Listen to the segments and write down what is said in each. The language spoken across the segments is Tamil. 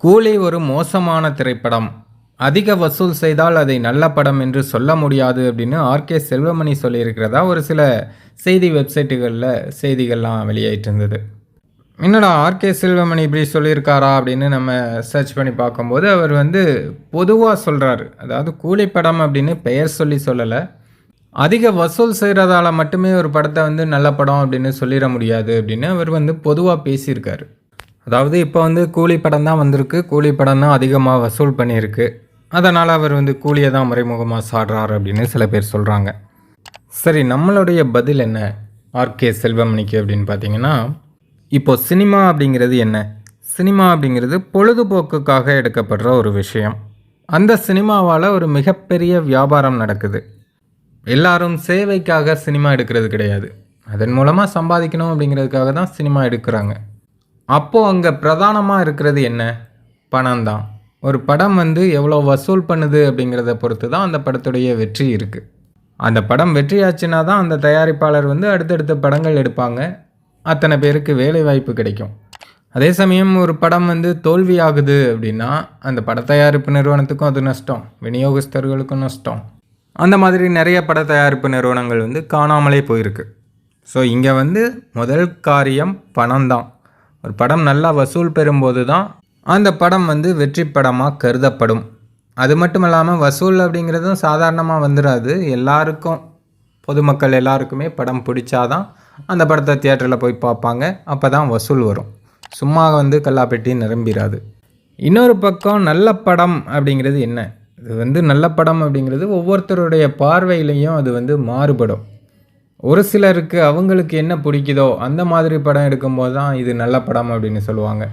கூலி ஒரு மோசமான திரைப்படம். அதிக வசூல் செய்தால் அதை நல்ல படம் என்று சொல்ல முடியாது அப்படின்னு ஆர்கே செல்வமணி சொல்லியிருக்கிறதா? ஒரு சில செய்தி வெப்சைட்டுகளில் செய்திகள்லாம் வெளியாயிட்டு இருந்தது என்னடா ஆர்கே செல்வமணி இப்படி சொல்லியிருக்காரா அப்படின்னு நம்ம சர்ச் பண்ணி பார்க்கும்போது அவர் வந்து பொதுவாக சொல்கிறாரு அதாவது கூலி படம் அப்படின்னு பெயர் சொல்லி சொல்லலை. அதிக வசூல் செய்கிறதால மட்டுமே ஒரு படத்தை வந்து நல்ல படம் அப்படின்னு சொல்லிட முடியாது அப்படின்னு அவர் வந்து பொதுவாக பேசியிருக்காரு. அதாவது இப்போ வந்து கூலி படம் தான் வந்திருக்கு. கூலி படம் தான் அதிகமாக வசூல் பண்ணியிருக்கு. அதனால் அவர் வந்து கூலியை தான் மறைமுகமாக சாடுறாரு அப்படின்னு சில பேர் சொல்கிறாங்க சரி நம்மளுடைய பதில் என்ன? ஆர்கே செல்வமணிக்கு அப்படின்னு பார்த்தீங்கன்னா இப்போ சினிமா அப்படிங்கிறது என்ன? சினிமா அப்படிங்கிறது பொழுதுபோக்குக்காக எடுக்கப்படுற ஒரு விஷயம். அந்த சினிமாவால் ஒரு மிகப்பெரிய வியாபாரம் நடக்குது. எல்லாரும் சேவைக்காக சினிமா எடுக்கிறது கிடையாது. அதன் மூலமாக சம்பாதிக்கணும் அப்படிங்கிறதுக்காக தான் சினிமா எடுக்கிறாங்க. அப்போது அங்கே பிரதானமாக இருக்கிறது என்ன? பணம் தான் ஒரு படம் வந்து எவ்வளோ வசூல் பண்ணுது அப்படிங்கிறத பொறுத்து தான் அந்த படத்துடைய வெற்றி இருக்குது அந்த படம் வெற்றியாச்சுன்னா தான் அந்த தயாரிப்பாளர் வந்து அடுத்தடுத்த படங்கள் எடுப்பாங்க. அத்தனை பேருக்கு வேலை வாய்ப்பு கிடைக்கும். அதே சமயம் ஒரு படம் வந்து தோல்வியாகுது அப்படின்னா அந்த பட தயாரிப்பு நிறுவனத்துக்கும் அது நஷ்டம். விநியோகஸ்தர்களுக்கும் நஷ்டம். அந்த மாதிரி நிறைய பட தயாரிப்பு நிறுவனங்கள் வந்து காணாமலே போயிருக்கு. ஸோ இங்கே வந்து முதல் காரியம் பணம் தான் ஒரு படம் நல்லா வசூல் பெறும்போது தான் அந்த படம் வந்து வெற்றி படமாக கருதப்படும். அது மட்டும் இல்லாமல் வசூல் அப்படிங்கிறதும் சாதாரணமாக வந்துடாது எல்லாருக்கும் பொதுமக்கள் எல்லாருக்குமே படம் பிடிச்சாதான் அந்த படத்தை தியேட்டரில் போய் பார்ப்பாங்க. அப்போ தான் வசூல் வரும். சும்மா வந்து கல்லாப்பெட்டி நிரம்பிடாது இன்னொரு பக்கம் நல்ல படம் அப்படிங்கிறது என்ன? இது வந்து நல்ல படம் அப்படிங்கிறது ஒவ்வொருத்தருடைய பார்வையிலையும் அது வந்து மாறுபடும். ஒரு சிலருக்கு அவங்களுக்கு என்ன பிடிக்குதோ அந்த மாதிரி படம் எடுக்கும்போது தான் இது நல்ல படம் அப்படின்னு சொல்லுவாங்க.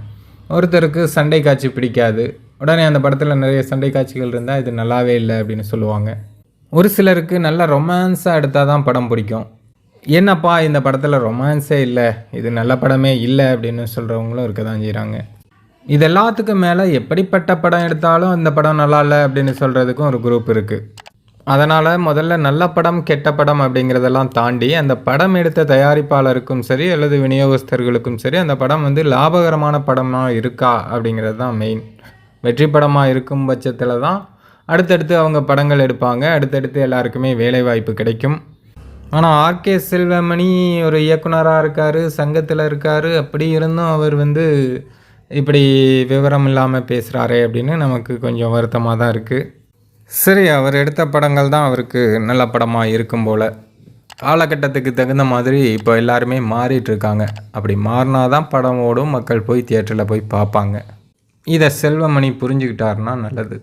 ஒருத்தருக்கு சண்டை காட்சி பிடிக்காது. உடனே அந்த படத்தில் நிறைய சண்டை காட்சிகள் இருந்தால் இது நல்லாவே இல்லை அப்படின்னு சொல்லுவாங்க. ஒரு சிலருக்கு நல்ல ரொமான்ஸாக எடுத்தால் தான் படம் பிடிக்கும். என்னப்பா இந்த படத்தில் ரொமான்ஸே இல்லை இது நல்ல படமே இல்லை அப்படின்னு சொல்கிறவங்களும் இருக்க தான் செய்கிறாங்க இது எல்லாத்துக்கும் மேலே எப்படிப்பட்ட படம் எடுத்தாலும் இந்த படம் நல்லா இல்லை அப்படின்னு சொல்கிறதுக்கும் ஒரு குரூப் இருக்குது அதனால் முதல்ல நல்ல படம் கெட்ட படம் அப்படிங்கிறதெல்லாம் தாண்டி அந்த படம் எடுத்த தயாரிப்பாளருக்கும் சரி அல்லது விநியோகஸ்தர்களுக்கும் சரி அந்த படம் வந்து லாபகரமான படமாக இருக்கா அப்படிங்கிறது தான் மெயின் வெற்றி படமாக இருக்கும் பட்சத்தில் தான் அடுத்தடுத்து அவங்க படங்கள் எடுப்பாங்க. அடுத்தடுத்து எல்லாருக்குமே வேலைவாய்ப்பு கிடைக்கும். ஆனால் ஆர்கே செல்வமணி ஒரு இயக்குனராக இருக்கார் சங்கத்தில் இருக்கார். அப்படி இருந்தும் அவர் வந்து இப்படி விவரம் இல்லாமல் பேசுகிறாரே அப்படின்னு நமக்கு கொஞ்சம் வருத்தமாக தான் இருக்குது சரி அவர் எடுத்த படங்கள் தான் அவருக்கு நல்ல படமாக இருக்கும் போல். காலகட்டத்துக்கு தகுந்த மாதிரி இப்போ எல்லாருமே மாறிட்டு இருக்காங்க அப்படி மாறினா தான் படம் ஓடும் மக்கள் போய் தியேட்டரில் போய் பார்ப்பாங்க. இதை செல்வமணி புரிஞ்சுக்கிட்டாருன்னா நல்லது.